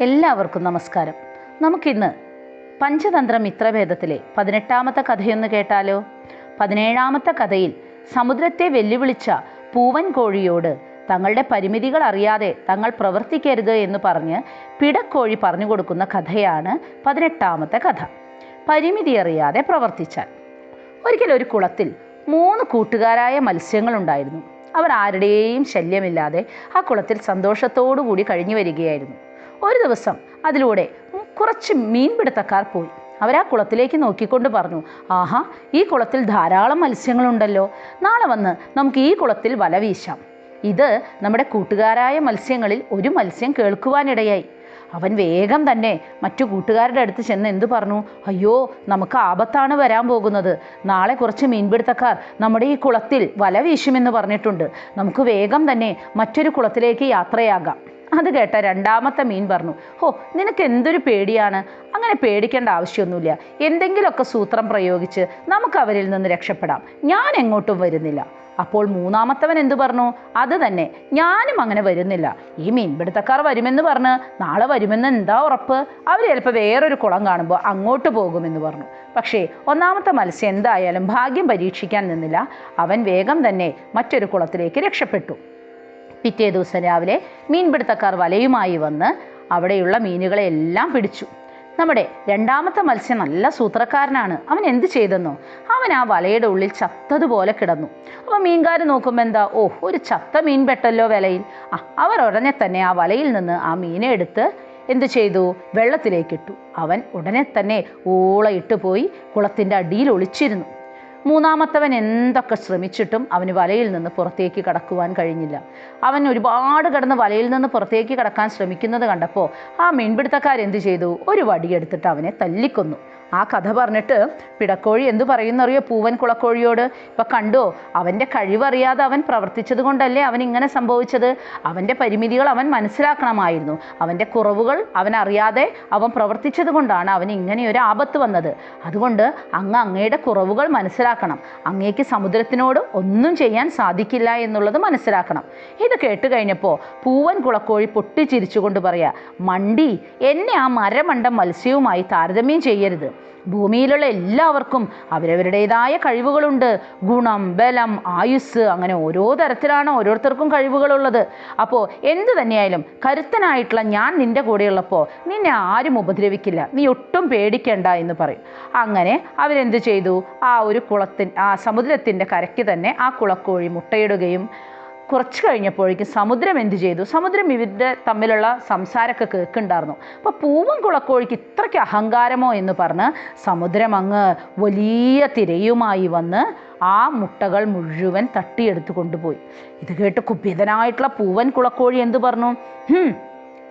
എല്ലാവർക്കും നമസ്കാരം. നമുക്കിന്ന് പഞ്ചതന്ത്ര മിത്രഭേദത്തിലെ പതിനെട്ടാമത്തെ കഥയൊന്ന് കേട്ടാലോ? പതിനേഴാമത്തെ കഥയിൽ സമുദ്രത്തെ വെല്ലുവിളിച്ച പൂവൻ കോഴിയോട് തങ്ങളുടെ പരിമിതികൾ അറിയാതെ തങ്ങൾ പ്രവർത്തിക്കരുത് എന്ന് പറഞ്ഞ് പിടക്കോഴി പറഞ്ഞു കൊടുക്കുന്ന കഥയാണ് പതിനെട്ടാമത്തെ കഥ. പരിമിതി അറിയാതെ പ്രവർത്തിച്ചാൽ. ഒരിക്കൽ ഒരു കുളത്തിൽ മൂന്ന് കൂട്ടുകാരായ മത്സ്യങ്ങളുണ്ടായിരുന്നു. അവർ ആരുടെയും ശല്യമില്ലാതെ ആ കുളത്തിൽ സന്തോഷത്തോടു കൂടി കഴിഞ്ഞു വരികയായിരുന്നു. ഒരു ദിവസം അതിലൂടെ കുറച്ച് മീൻപിടുത്തക്കാർ പോയി. അവരാ കുളത്തിലേക്ക് നോക്കിക്കൊണ്ട് പറഞ്ഞു ആഹാ ഈ കുളത്തിൽ ധാരാളം മത്സ്യങ്ങളുണ്ടല്ലോ. നാളെ വന്ന് നമുക്ക് ഈ കുളത്തിൽ വല വീശാം. ഇത് നമ്മുടെ കൂട്ടുകാരായ മത്സ്യങ്ങളിൽ ഒരു മത്സ്യം കേൾക്കുവാനിടയായി. അവൻ വേഗം തന്നെ മറ്റു കൂട്ടുകാരുടെ അടുത്ത് ചെന്ന് എന്തു പറഞ്ഞു? അയ്യോ നമുക്ക് ആപത്താണ് വരാൻ പോകുന്നത്. നാളെ കുറച്ച് മീൻപിടുത്തക്കാർ നമ്മുടെ ഈ കുളത്തിൽ വല വീശുമെന്ന് പറഞ്ഞിട്ടുണ്ട്. നമുക്ക് വേഗം തന്നെ മറ്റൊരു കുളത്തിലേക്ക് യാത്രയാകാം. അത് കേട്ട രണ്ടാമത്തെ മീൻ പറഞ്ഞു ഹോ നിനക്ക് എന്തൊരു പേടിയാണ്? അങ്ങനെ പേടിക്കേണ്ട ആവശ്യമൊന്നുമില്ല. എന്തെങ്കിലുമൊക്കെ സൂത്രം പ്രയോഗിച്ച് നമുക്ക് അവരിൽ നിന്ന് രക്ഷപ്പെടാം. ഞാൻ എങ്ങോട്ടും വരുന്നില്ല. അപ്പോൾ മൂന്നാമത്തവൻ എന്തു പറഞ്ഞു? അത് തന്നെ ഞാനും അങ്ങനെ വരുന്നില്ല. ഈ മീൻപിടുത്തക്കാർ വരുമെന്ന് പറഞ്ഞ് നാളെ വരുമെന്ന് എന്താ ഉറപ്പ്? അവർ ചിലപ്പോൾ വേറൊരു കുളം കാണുമ്പോൾ അങ്ങോട്ട് പോകുമെന്ന് പറഞ്ഞു. പക്ഷേ ഒന്നാമത്തെ മത്സ്യം എന്തായാലും ഭാഗ്യം പരീക്ഷിക്കാൻ നിന്നില്ല. അവൻ വേഗം തന്നെ മറ്റൊരു കുളത്തിലേക്ക് രക്ഷപ്പെട്ടു. പിറ്റേ ദിവസം രാവിലെ മീൻപിടുത്തക്കാർ വലയുമായി വന്ന് അവിടെയുള്ള മീനുകളെ എല്ലാം പിടിച്ചു. നമ്മുടെ രണ്ടാമത്തെ മത്സ്യം നല്ല സൂത്രക്കാരനാണ്. അവൻ എന്ത് ചെയ്തെന്നോ? അവൻ ആ വലയുടെ ഉള്ളിൽ ചത്തതുപോലെ കിടന്നു. അപ്പോൾ മീൻകാർ നോക്കുമ്പോൾ എന്താ? ഓ ഒരു ചത്ത മീൻ പെട്ടല്ലോ വലയിൽ. ആ അവർ ഉടനെ തന്നെ ആ വലയിൽ നിന്ന് ആ മീനെ എടുത്ത് എന്ത് ചെയ്തു? വെള്ളത്തിലേക്കിട്ടു. അവൻ ഉടനെ തന്നെ ഓളയിട്ട് പോയി കുളത്തിന്റെ അടിയിൽ ഒളിച്ചിരുന്നു. മൂന്നാമത്തവൻ എന്തൊക്കെ ശ്രമിച്ചിട്ടും അവന് വലയിൽ നിന്ന് പുറത്തേക്ക് കടക്കുവാൻ കഴിഞ്ഞില്ല. അവൻ ഒരുപാട് കിടന്ന് വലയിൽ നിന്ന് പുറത്തേക്ക് കടക്കാൻ ശ്രമിക്കുന്നത് കണ്ടപ്പോൾ ആ മീൻപിടുത്തക്കാരെന്ത് ചെയ്തു? ഒരു വടിയെടുത്തിട്ട് അവനെ തല്ലിക്കൊന്നു. ആ കഥ പറഞ്ഞിട്ട് പിടക്കോഴി എന്തു പറയുന്നറിയോ പൂവൻ കുളക്കോഴിയോട്? ഇപ്പം കണ്ടോ അവന്റെ കഴിവറിയാതെ അവൻ പ്രവർത്തിച്ചത് കൊണ്ടല്ലേ അവൻ ഇങ്ങനെ സംഭവിച്ചത്? അവന്റെ പരിമിതികൾ അവൻ മനസ്സിലാക്കണമായിരുന്നു. അവന്റെ കുറവുകൾ അവൻ അറിയാതെ അവൻ പ്രവർത്തിച്ചത് കൊണ്ടാണ് അവന് ഇങ്ങനെ ഒരു ആപത്ത് വന്നത്. അതുകൊണ്ട് അങ്ങ് അങ്ങയുടെ കുറവുകൾ മനസ്സിലാക്കണം. അങ്ങേക്ക് സമുദ്രത്തിനോട് ഒന്നും ചെയ്യാൻ സാധിക്കില്ല എന്നുള്ളത് മനസ്സിലാക്കണം. ഇത് കേട്ട് കഴിഞ്ഞപ്പോൾ പൂവൻ കുളക്കോഴി പൊട്ടിച്ചിരിച്ചുകൊണ്ട് പറയാ മണ്ടി എന്നെ ആ മരമണ്ടം മത്സ്യവുമായി താരതമ്യം ചെയ്യരുത്. ഭൂമിയിലുള്ള എല്ലാവർക്കും അവരവരുടേതായ കഴിവുകളുണ്ട്. ഗുണം ബലം ആയുസ് അങ്ങനെ ഓരോ തരത്തിലാണ് ഓരോരുത്തർക്കും കഴിവുകളുള്ളത്. അപ്പോൾ എന്തു തന്നെയായാലും കരുത്തനായിട്ടുള്ള ഞാൻ നിന്റെ കൂടെയുള്ളപ്പോൾ നിന്നെ ആരും ഉപദ്രവിക്കില്ല. നീ ഒട്ടും പേടിക്കണ്ട എന്ന് പറയും. അങ്ങനെ അവരെന്ത് ചെയ്തു? ആ ഒരു കുളത്തിൻ ആ സമുദ്രത്തിന്റെ കരയ്ക്ക് തന്നെ ആ കുളക്കോഴി മുട്ടയിടുകയും കുറച്ച് കഴിഞ്ഞപ്പോഴേക്കും സമുദ്രം എന്ത് ചെയ്തു? സമുദ്രം ഇവരുടെ തമ്മിലുള്ള സംസാരമൊക്കെ കേൾക്കുന്നുണ്ടായിരുന്നു. അപ്പോൾ പൂവൻ കുളക്കോഴിക്ക് ഇത്രയ്ക്ക് അഹങ്കാരമോ എന്ന് പറഞ്ഞ് സമുദ്രം അങ്ങ് വലിയ തിരയുമായി വന്ന് ആ മുട്ടകൾ മുഴുവൻ തട്ടിയെടുത്ത് കൊണ്ടുപോയി. ഇത് കേട്ട് കുപിതനായിട്ടുള്ള പൂവൻ കുളക്കോഴി എന്ത് പറഞ്ഞു? "ഹും,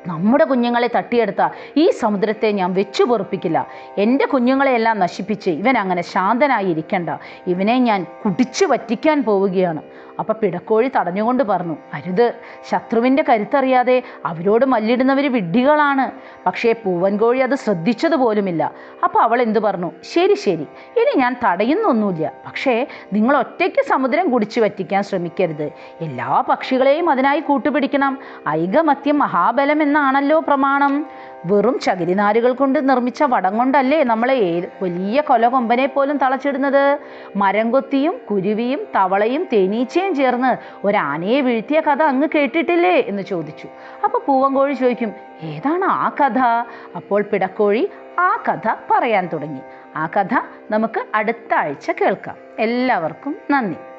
നമ്മുടെ കുഞ്ഞുങ്ങളെ തട്ടിയെടുത്ത ഈ സമുദ്രത്തെ ഞാൻ വെച്ചു പൊറുപ്പിക്കില്ല എന്റെ കുഞ്ഞുങ്ങളെയെല്ലാം നശിപ്പിച്ച് ഇവൻ അങ്ങനെ ശാന്തനായി ഇരിക്കണ്ട. ഇവനെ ഞാൻ കുടിച്ചു വറ്റിക്കാൻ പോവുകയാണ്. അപ്പം പിടക്കോഴി തടഞ്ഞുകൊണ്ട് പറഞ്ഞു അരുത് ശത്രുവിന്റെ കരുത്തറിയാതെ അവരോട് മല്ലിടുന്നവർ വിഡ്ഢികളാണ്. പക്ഷേ പൂവൻകോഴി അത് ശ്രദ്ധിച്ചത് പോലുമില്ല അപ്പോൾ അവൾ എന്തു പറഞ്ഞു ശരി ശരി ഇനി ഞാൻ തടയുന്നൊന്നുമില്ല. പക്ഷേ നിങ്ങൾ ഒറ്റയ്ക്ക് സമുദ്രം കുടിച്ചു വറ്റിക്കാൻ ശ്രമിക്കരുത്. എല്ലാ പക്ഷികളെയും അതിനായി കൂട്ടുപിടിക്കണം. ഐകമത്യം മഹാബലം എന്നാണല്ലോ പ്രമാണം. വെറും ചകിരിനാരുകൾ കൊണ്ട് നിർമ്മിച്ച വടം കൊണ്ടല്ലേ നമ്മളെ വലിയ കൊലകൊമ്പനെ പോലും തളച്ചിടുന്നത്? മരം കൊത്തിയും കുരുവിയും തവളയും തേനീച്ചയും ചേർന്ന് ഒരാനയെ വീഴ്ത്തിയ കഥ അങ്ങ് കേട്ടിട്ടില്ലേ? എന്ന് ചോദിച്ചു. അപ്പോൾ പൂവങ്കോഴി ചോദിക്കും ഏതാണ് ആ കഥ? അപ്പോൾ പിടക്കോഴി ആ കഥ പറയാൻ തുടങ്ങി. ആ കഥ നമുക്ക് അടുത്ത ആഴ്ച കേൾക്കാം. എല്ലാവർക്കും നന്ദി.